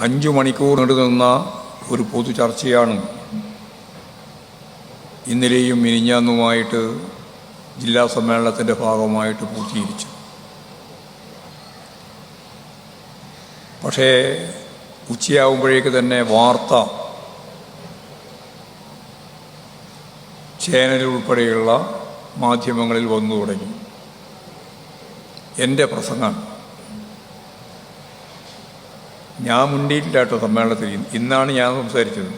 അഞ്ചു മണിക്കൂർ നീണ്ടുനിന്ന ഒരു പൊതു ചർച്ചയാണ്. ഇന്നലെയും മിനിഞ്ഞാന്നുമായിട്ട് ജില്ലാ സമ്മേളനത്തിന്റെ ഭാഗമായിട്ട് പൂർത്തീകരിച്ചു പക്ഷേ ഉച്ചയാകുമ്പോഴേക്ക് തന്നെ വാർത്ത ചാനൽ ഉൾപ്പെടെയുള്ള മാധ്യമങ്ങളിൽ വന്നു തുടങ്ങി. എന്റെ പ്രസംഗം ഞാൻ മുണ്ടിയിട്ടില്ല കേട്ടോ സമ്മേളനത്തിൽ. ഇന്നാണ് ഞാൻ സംസാരിച്ചത്.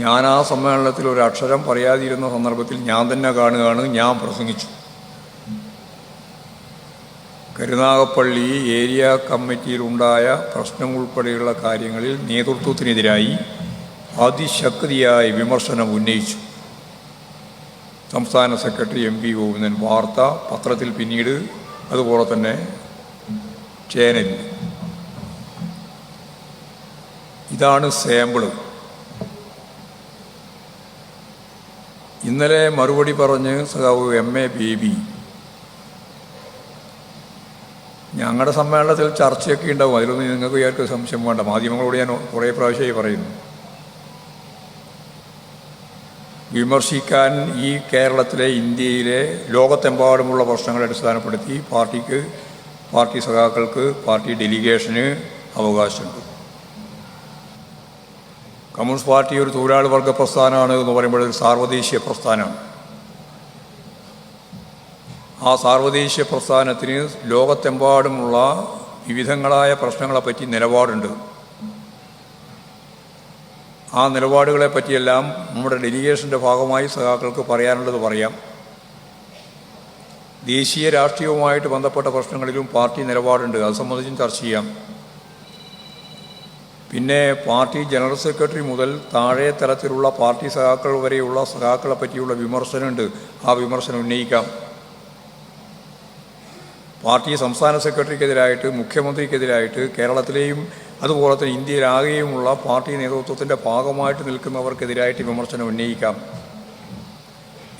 ഞാൻ ആ സമ്മേളനത്തിൽ ഒരു അക്ഷരം പറയാതിരുന്ന സന്ദർഭത്തിൽ ഞാൻ തന്നെ കാണുകയാണ് ഞാൻ പ്രസംഗിച്ചു. കരുനാഗപ്പള്ളി ഏരിയ കമ്മിറ്റിയിലുണ്ടായ പ്രശ്നം ഉൾപ്പെടെയുള്ള കാര്യങ്ങളിൽ നേതൃത്വത്തിനെതിരായി അതിശക്തിയായ വിമർശനം ഉന്നയിച്ചു. സംസ്ഥാന സെക്രട്ടറി എം പി ഗോവിന്ദൻ വാർത്ത പത്രത്തിൽ പിന്നീട് അതുപോലെ തന്നെ ചേനലിൽ ഇതാണ് സാമ്പിൾ. ഇന്നലെ മറുപടി പറഞ്ഞ് സഖാവ് എം. എ. ബേബി. ഞങ്ങളുടെ സമ്മേളനത്തിൽ ചർച്ചയൊക്കെ ഉണ്ടാവും അതിലൊന്നും നിങ്ങൾക്ക് വിചാരിക്കും സംശയം വേണ്ട. മാധ്യമങ്ങളോട് ഞാൻ കുറേ പ്രാവശ്യമായി പറയുന്നു. വിമർശിക്കാൻ ഈ കേരളത്തിലെ ഇന്ത്യയിലെ ലോകത്തെമ്പാടുമുള്ള പ്രശ്നങ്ങളെ അടിസ്ഥാനപ്പെടുത്തി പാർട്ടിക്ക് പാർട്ടി സഖാക്കൾക്ക് പാർട്ടി ഡെലിഗേഷന് അവകാശമുണ്ട്. കമ്മ്യൂണിസ്റ്റ് പാർട്ടി ഒരു തൊഴിലാളി വർഗ പ്രസ്ഥാനമാണ് എന്ന് പറയുമ്പോൾ ഒരു സാർവദേശീയ പ്രസ്ഥാനമാണ്. ആ സാർവദേശീയ പ്രസ്ഥാനത്തിന് ലോകത്തെമ്പാടുമുള്ള വിവിധങ്ങളായ പ്രശ്നങ്ങളെപ്പറ്റി നിലപാടുണ്ട്. ആ നിലപാടുകളെ പറ്റിയെല്ലാം നമ്മുടെ ഡെലിഗേഷന്റെ ഭാഗമായി സഖാക്കൾക്ക് പറയാനുള്ളത് പറയാം. ദേശീയ രാഷ്ട്രീയവുമായിട്ട് ബന്ധപ്പെട്ട പ്രശ്നങ്ങളിലും പാർട്ടി നിലപാടുണ്ട്. അത് സംബന്ധിച്ചും ചർച്ച ചെയ്യാം. പിന്നെ പാർട്ടി ജനറൽ സെക്രട്ടറി മുതൽ താഴെ തലത്തിലുള്ള പാർട്ടി സഖാക്കൾ വരെയുള്ള സഖാക്കളെ പറ്റിയുള്ള വിമർശനമുണ്ട്. ആ വിമർശനം ഉന്നയിക്കാം. പാർട്ടി സംസ്ഥാന സെക്രട്ടറിക്കെതിരായിട്ട് മുഖ്യമന്ത്രിക്കെതിരായിട്ട് കേരളത്തിലെയും അതുപോലെ തന്നെ ഇന്ത്യയിലാകെയുമുള്ള പാർട്ടി നേതൃത്വത്തിന്റെ ഭാഗമായിട്ട് നിൽക്കുന്നവർക്കെതിരായിട്ട് വിമർശനം ഉന്നയിക്കാം.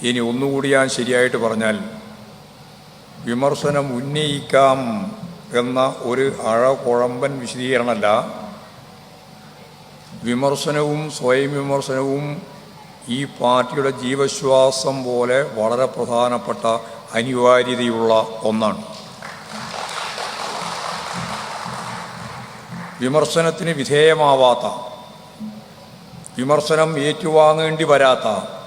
ഇനി ഒന്നുകൂടി ഞാൻ ശരിയായിട്ട് പറഞ്ഞാൽ വിമർശനം ഉന്നയിക്കാം എന്ന ഒരു അഴകുഴമ്പൻ വിശദീകരണമല്ല. വിമർശനവും സ്വയം വിമർശനവും ഈ പാർട്ടിയുടെ ജീവശ്വാസം പോലെ വളരെ പ്രധാനപ്പെട്ട അനിവാര്യതയുള്ള ഒന്നാണ്. വിമർശനത്തിന് വിധേയമാവാത്ത വിമർശനം ഏറ്റുവാങ്ങേണ്ടി വരാത്ത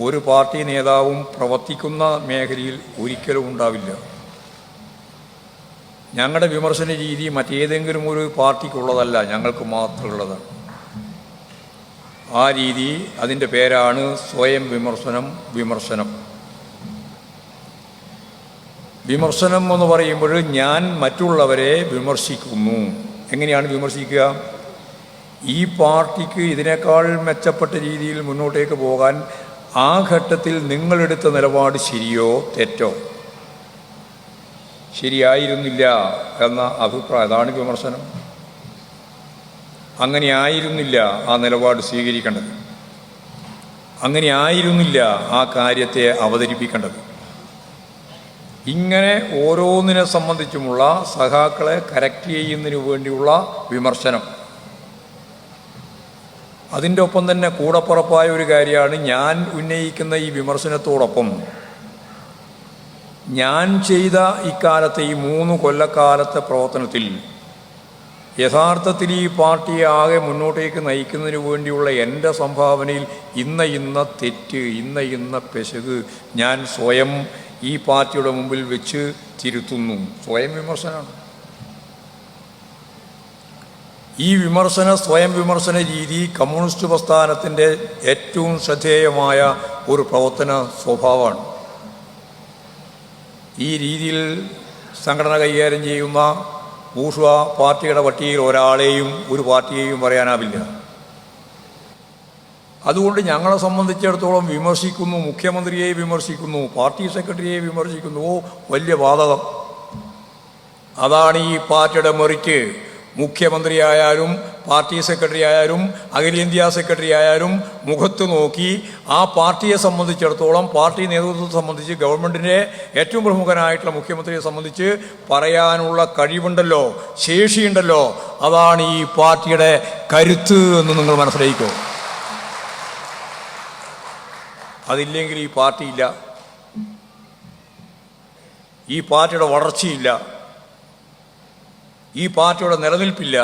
ഒരു പാർട്ടി നേതാവും പ്രവർത്തിക്കുന്ന മേഖലയിൽ ഒരിക്കലും ഉണ്ടാവില്ല. ഞങ്ങളുടെ വിമർശന രീതി മറ്റേതെങ്കിലും ഒരു പാർട്ടിക്കുള്ളതല്ല ഞങ്ങൾക്ക് മാത്രമുള്ളതാണ് ആ രീതി അതിന്റെ പേരാണ് സ്വയം വിമർശനം വിമർശനം. വിമർശനം എന്ന് പറയുമ്പോൾ ഞാൻ മറ്റുള്ളവരെ വിമർശിക്കുന്നു. എങ്ങനെയാണ് വിമർശിക്കുക? ഈ പാർട്ടിക്ക് ഇതിനേക്കാൾ മെച്ചപ്പെട്ട രീതിയിൽ മുന്നോട്ടേക്ക് പോകാൻ ആ ഘട്ടത്തിൽ നിങ്ങളെടുത്ത നിലപാട് ശരിയോ തെറ്റോ? ശരിയായിരുന്നില്ല എന്ന അഭിപ്രായം. അതാണ് വിമർശനം. അങ്ങനെ ആയിരുന്നില്ല ആ നിലപാട് സ്വീകരിക്കേണ്ടത്. അങ്ങനെ ആയിരുന്നില്ല ആ കാര്യത്തെ അവതരിപ്പിക്കേണ്ടത്. ഇങ്ങനെ ഓരോന്നിനെ സംബന്ധിച്ചുമുള്ള സഹാക്കളെ കറക്റ്റ് ചെയ്യുന്നതിന് വേണ്ടിയുള്ള വിമർശനം. അതിന്റെ ഒപ്പം തന്നെ കൂടപ്പുറപ്പായ ഒരു കാര്യമാണ് ഞാൻ ഉന്നയിക്കുന്ന ഈ വിമർശനത്തോടൊപ്പം. ഞാൻ ചെയ്ത ഇക്കാലത്തെ ഈ മൂന്ന് കൊല്ലക്കാലത്തെ പ്രവർത്തനത്തിൽ യഥാർത്ഥത്തിൽ ഈ പാർട്ടിയെ ആകെ മുന്നോട്ടേക്ക് നയിക്കുന്നതിന് വേണ്ടിയുള്ള എന്റെ സംഭാവനയിൽ ഇന്ന ഇന്ന തെറ്റ് ഇന്ന ഇന്ന പെശക് ഞാൻ സ്വയം ഈ പാർട്ടിയുടെ മുമ്പിൽ വെച്ച് തിരുത്തുന്നു. സ്വയം വിമർശനമാണ്. ഈ വിമർശന സ്വയം വിമർശന രീതി കമ്മ്യൂണിസ്റ്റ് പ്രസ്ഥാനത്തിന്റെ ഏറ്റവും ശ്രദ്ധേയമായ ഒരു പ്രവർത്തന സ്വഭാവമാണ്. ഈ രീതിയിൽ സംഘടന കൈകാര്യം ചെയ്യുന്ന ബൂർഷ്വ പാർട്ടിയുടെ പട്ടികയിൽ ഒരാളെയും ഒരു പാർട്ടിയെയും പറയാനാവില്ല. അതുകൊണ്ട് ഞങ്ങളെ സംബന്ധിച്ചിടത്തോളം വിമർശിക്കുന്നു മുഖ്യമന്ത്രിയെ വിമർശിക്കുന്നു പാർട്ടി സെക്രട്ടറിയെ വിമർശിക്കുന്നു. വലിയ ബാധകം അതാണ് ഈ പാർട്ടിയുടെ മെറിറ്റ്. മുഖ്യമന്ത്രി ആയാലും പാർട്ടി സെക്രട്ടറി ആയാലും അഖിലേന്ത്യാ സെക്രട്ടറി ആയാലും മുഖത്ത് നോക്കി ആ പാർട്ടിയെ സംബന്ധിച്ചിടത്തോളം പാർട്ടി നേതൃത്വത്തെ സംബന്ധിച്ച് ഗവൺമെന്റിന്റെ ഏറ്റവും പ്രമുഖനായിട്ടുള്ള മുഖ്യമന്ത്രിയെ സംബന്ധിച്ച് പറയാനുള്ള കഴിവുണ്ടല്ലോ ശേഷിയുണ്ടല്ലോ അതാണ് ഈ പാർട്ടിയുടെ കരുത്ത് എന്ന് നിങ്ങൾ മനസ്സിലാക്കോ അതില്ലെങ്കിൽ ഈ പാർട്ടിയില്ല. ഈ പാർട്ടിയുടെ വളർച്ചയില്ല. ഈ പാർട്ടിയുടെ നിലനിൽപ്പില്ല.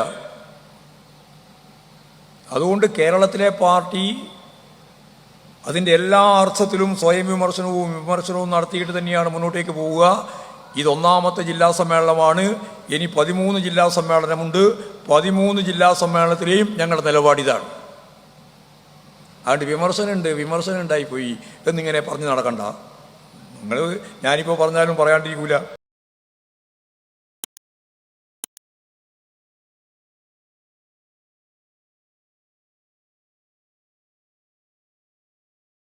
അതുകൊണ്ട് കേരളത്തിലെ പാർട്ടി അതിന്റെ എല്ലാ അർത്ഥത്തിലും സ്വയം വിമർശനവും വിമർശനവും നടത്തിയിട്ട് തന്നെയാണ് മുന്നോട്ടേക്ക് പോവുക. ഇതൊന്നാമത്തെ ജില്ലാ സമ്മേളനമാണ്. ഇനി പതിമൂന്ന് ജില്ലാ സമ്മേളനമുണ്ട്. പതിമൂന്ന് ജില്ലാ സമ്മേളനത്തിലെയും ഞങ്ങളുടെ നിലപാടിതാണ് അതുകൊണ്ട് വിമർശനമുണ്ട് വിമർശനം ഉണ്ടായിപ്പോയി എന്നിങ്ങനെ പറഞ്ഞു നടക്കണ്ട. നിങ്ങൾ ഞാനിപ്പോൾ പറഞ്ഞാലും പറയാണ്ടിരിക്കൂല.